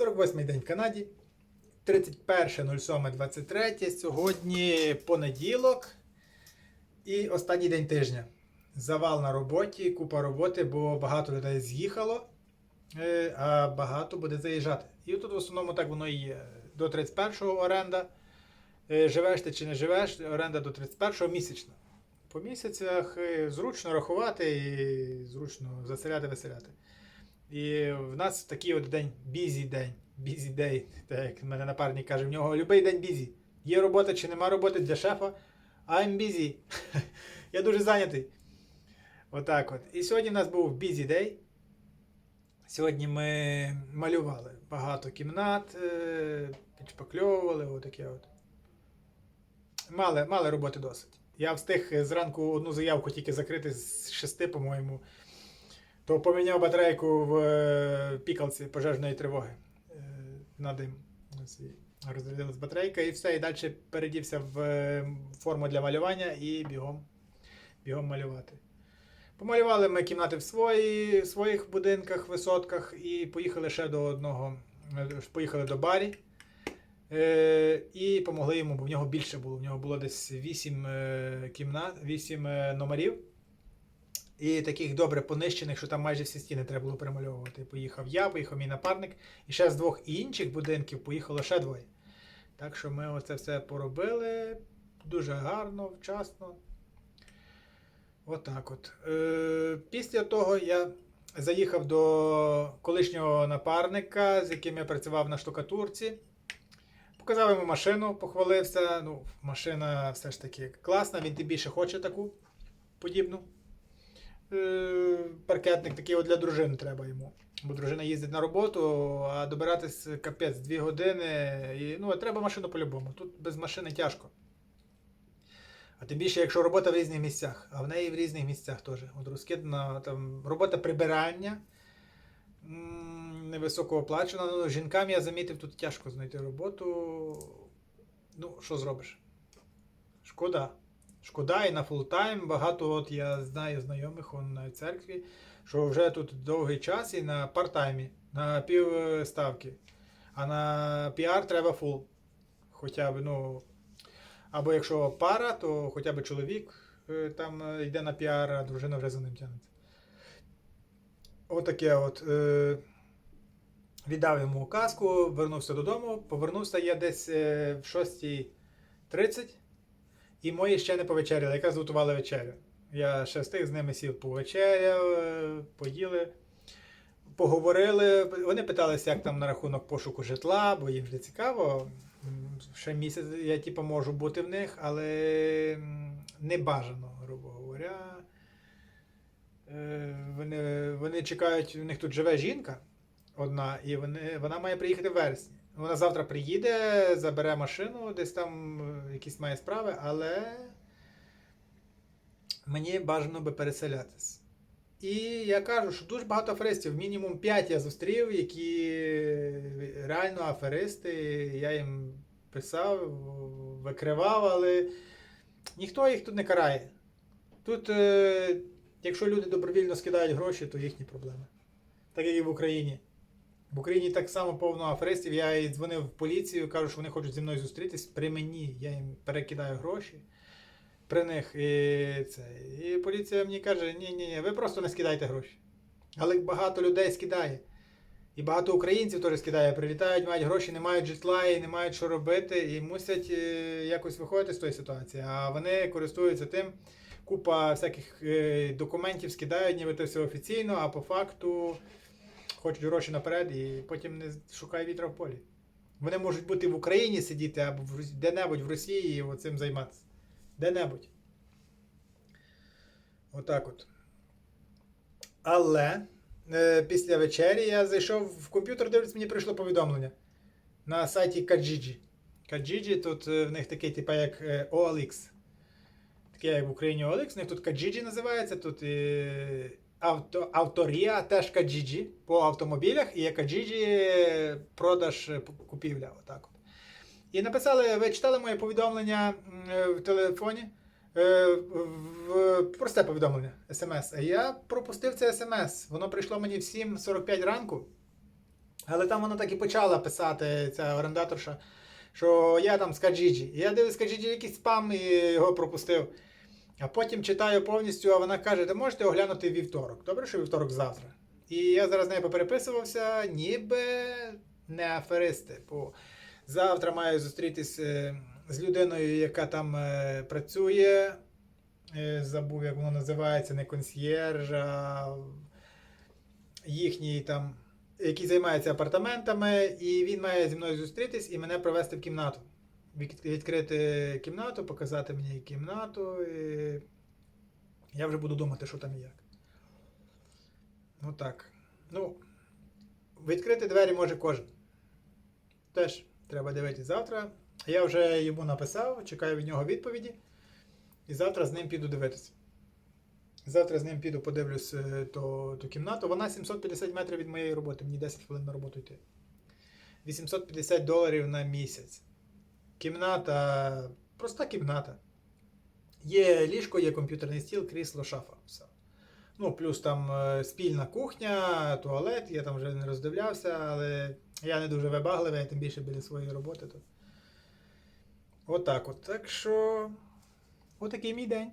48-й день в Канаді. 31.07.23. Сьогодні понеділок і останній день тижня. Завал на роботі, купа роботи, бо багато людей з'їхало, е, а багато буде заїжджати. І тут в основному так воно і є. До 31-го оренда. Е, Живеш ти чи не живеш, оренда до 31-го місячна. По місяцях е, зручно рахувати і зручно заселяти, виселяти. І в нас такий от день, бізі день, бізі дей, так як мене напарник каже, в нього любий день бізі. Є робота чи нема роботи для шефа. I'm busy. Я дуже зайнятий. Отак от. І сьогодні в нас був busy day. Сьогодні ми малювали багато кімнат, е, підшпакльовували, отаке от. Мали, мали роботи досить. Я встиг зранку одну заявку тільки закрити з шести, по-моєму. То поміняв батарейку в е, пікалці пожежної тривоги е, на дим. Розрядилась батарейка і все. І далі передівся в е, форму для малювання і бігом, бігом малювати. Помалювали ми кімнати в свої, в своїх будинках, висотках і поїхали ще до одного. Поїхали до барі. Е, і помогли йому, бо в нього більше було. В нього було десь 8 е, кімнат, 8 е, номерів. І таких добре понищених, що там майже всі стіни треба було перемальовувати. Поїхав я, поїхав мій напарник, і ще з двох інших будинків поїхало ще двоє. Так що ми оце все поробили дуже гарно, вчасно. Отак от. Е, після того я заїхав до колишнього напарника, з яким я працював на штукатурці. Показав йому машину, похвалився. Ну, машина все ж таки класна, він тим більше хоче таку подібну. Е, паркетник такий от для дружини треба йому. Бо дружина їздить на роботу, а добиратись капець 2 години. І, ну, треба машину по-любому. Тут без машини тяжко. А тим більше, якщо робота в різних місцях, а в неї в різних місцях теж. От розкидана там робота прибирання м, невисоко оплачена. Ну, жінкам я замітив, тут тяжко знайти роботу. Ну, що зробиш? Шкода. Шкода і на фултайм. Багато от я знаю знайомих он на церкві, що вже тут довгий час і на партаймі, на півставки. А на піар треба фул. Хоча б, ну. Або якщо пара, то хоча б чоловік е, там е, йде на піар, а дружина вже за ним тягнеться. Отаке от. Е, віддав йому указку, вернувся додому. Повернувся я десь е, в 6.30. І мої ще не повечеряли, якраз готували вечерю. Я ще встиг з ними сів повечеряв, е, поїли, поговорили. Вони питалися, як там на рахунок пошуку житла, бо їм вже цікаво. Ще місяць я типу, можу бути в них, але не бажано, грубо говоря. Е, Вони, вони чекають, у них тут живе жінка одна, і вони, вона має приїхати в вересні. Вона завтра приїде, забере машину, десь там е, якісь має справи, але мені бажано би переселятись. І я кажу, що дуже багато аферистів, мінімум 5 я зустрів, які реально аферисти. Я їм писав, викривав, але ніхто їх тут не карає. Тут, е, якщо люди добровільно скидають гроші, то їхні проблеми. Так як і в Україні. В Україні так само повно аферистів. Я і дзвонив в поліцію, кажу, що вони хочуть зі мною зустрітись при мені. Я їм перекидаю гроші при них. І, це. і поліція мені каже: ні, ні, ви просто не скидайте гроші. Але багато людей скидає. І багато українців теж скидає. Прилітають, мають гроші, не мають житла і не мають що робити, і мусять е, якось виходити з тої ситуації. А вони користуються тим. Купа всяких е, документів скидають, ніби все офіційно, а по факту хочуть гроші наперед і потім не шукає вітра в полі. Вони можуть бути в Україні сидіти або де-небудь в Росії і цим займатися. Де-небудь. Отак от. Але е, після вечері я зайшов в комп'ютер, дивлюсь, мені прийшло повідомлення на сайті Kajiji. Kajiji тут е, в них такий, типу, як е, OLX. Таке, як в Україні OLX, у них тут Kajiji називається, тут е, авто, авторія теж Kajiji по автомобілях, і є Kajiji продаж е, купівля. Отак от. І написали, ви читали моє повідомлення е, в телефоні? Е, в просте повідомлення, смс. А я пропустив це смс. Воно прийшло мені в 7.45 ранку. Але там вона так і почала писати, ця орендаторша, що я там з Каджіджі. Я дивлюсь, Каджіджі якийсь спам і його пропустив. А потім читаю повністю, а вона каже, ти можете оглянути вівторок. Добре, що вівторок завтра. І я зараз з нею попереписувався, ніби не аферисти. Бо завтра маю зустрітись е, з людиною, яка там е, працює. Е, Забув, як воно називається, не консьєрж, а їхній там, який займається апартаментами, і він має зі мною зустрітись і мене провести в кімнату. Від- Відкрити кімнату, показати мені кімнату. І я вже буду думати, що там і як. Ну так. Ну, відкрити двері може кожен. Теж треба дивитися завтра. Я вже йому написав, чекаю від нього відповіді. І завтра з ним піду дивитися. Завтра з ним піду подивлюсь е, ту, ту кімнату. Вона 750 метрів від моєї роботи, мені 10 хвилин на роботу йти. 850 доларів на місяць. Кімната, проста кімната. Є ліжко, є комп'ютерний стіл, крісло, шафа. Все. Ну, плюс там е, спільна кухня, туалет, я там вже не роздивлявся, але я не дуже вибагливий, я тим більше біля своєї роботи. То. Отак от. Так що. Отакий мій день.